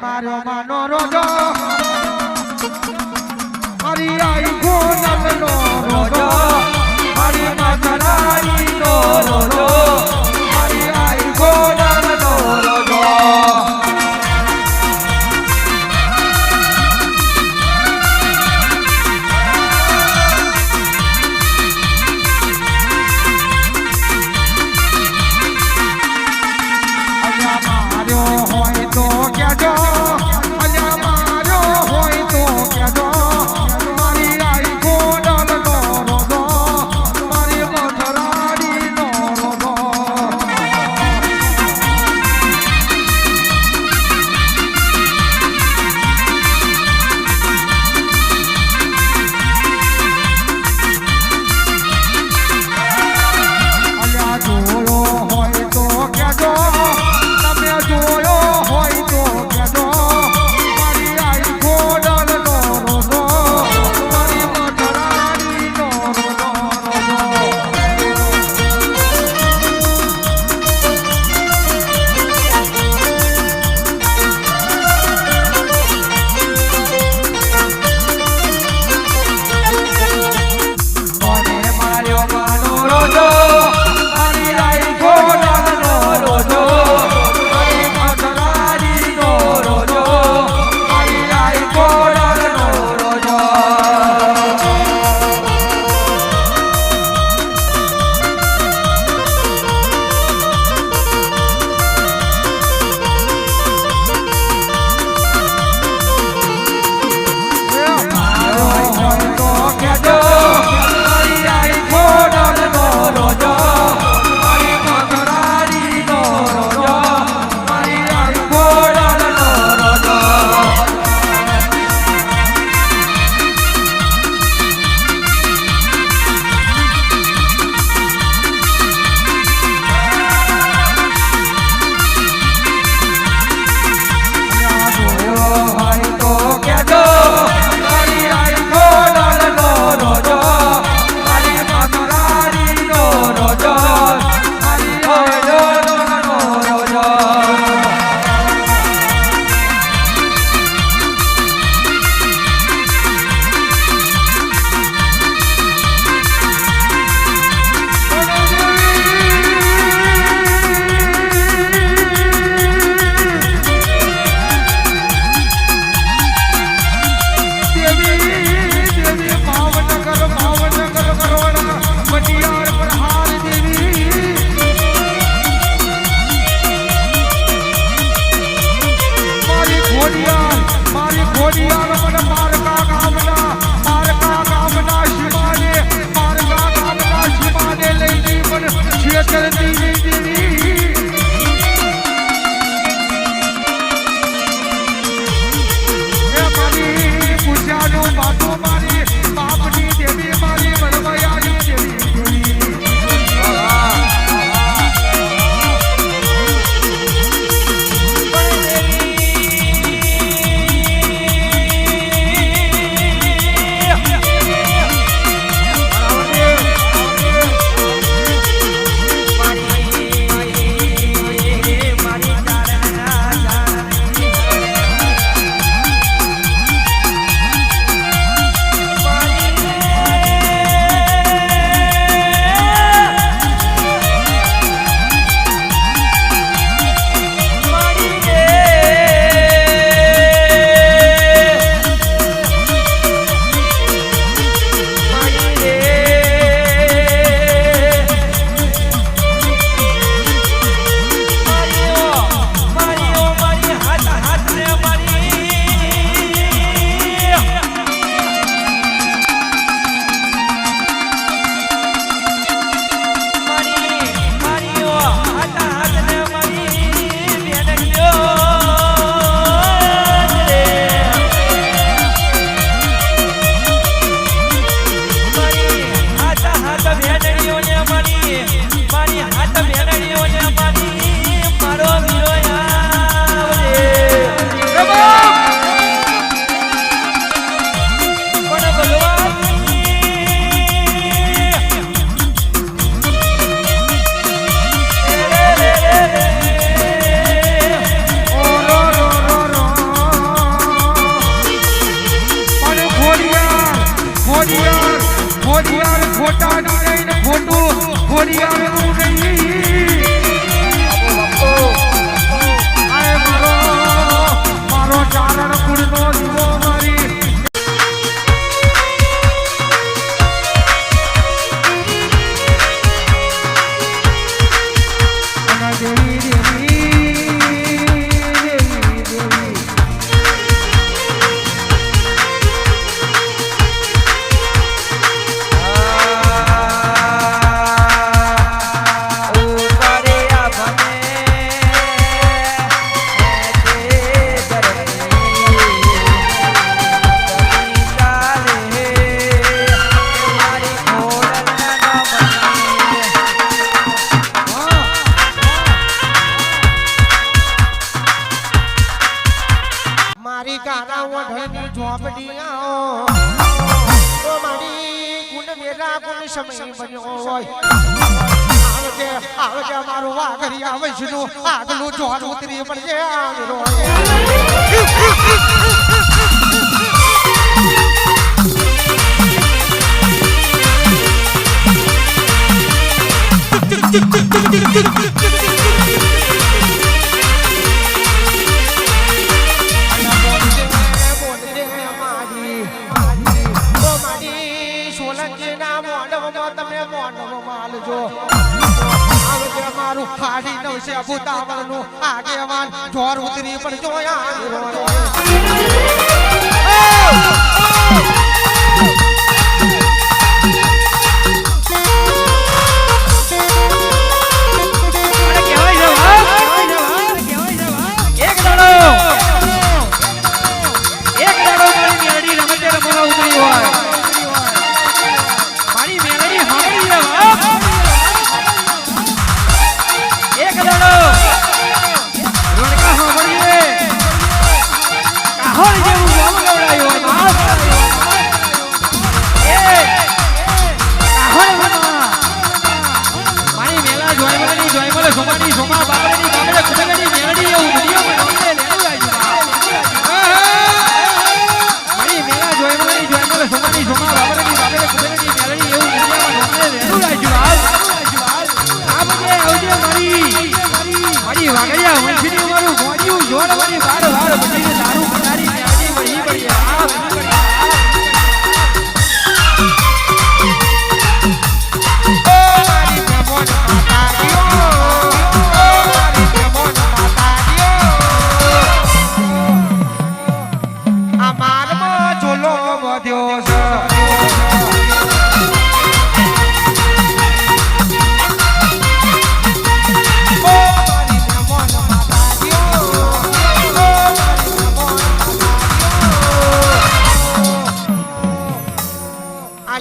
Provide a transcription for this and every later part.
માર્યો માનો રોજો. મારી આઈ ગોનલનો રોજો. ખોડિયાર ખોડિયાર ખોટાનું નહીં ખોટું ખોડિયારનું નહીં. મારો મારો ચારણપુરનો દીવો મારી. જેવી સમય બન્યો હોય આવજે આવજે મારું વાઘરિયા વૈષ્ણુ આગલું જોર ઉતરી પડજે આગરો સોલંકી ના જો તમે મોંડો માલ જો. મારું ફાડી નવશે ભૂતાવળનું આગેવાન. ઢોર ઉતરી પણ જોયા.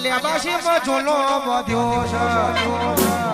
નેબાશીમાં ઝોલો વધ્યો છે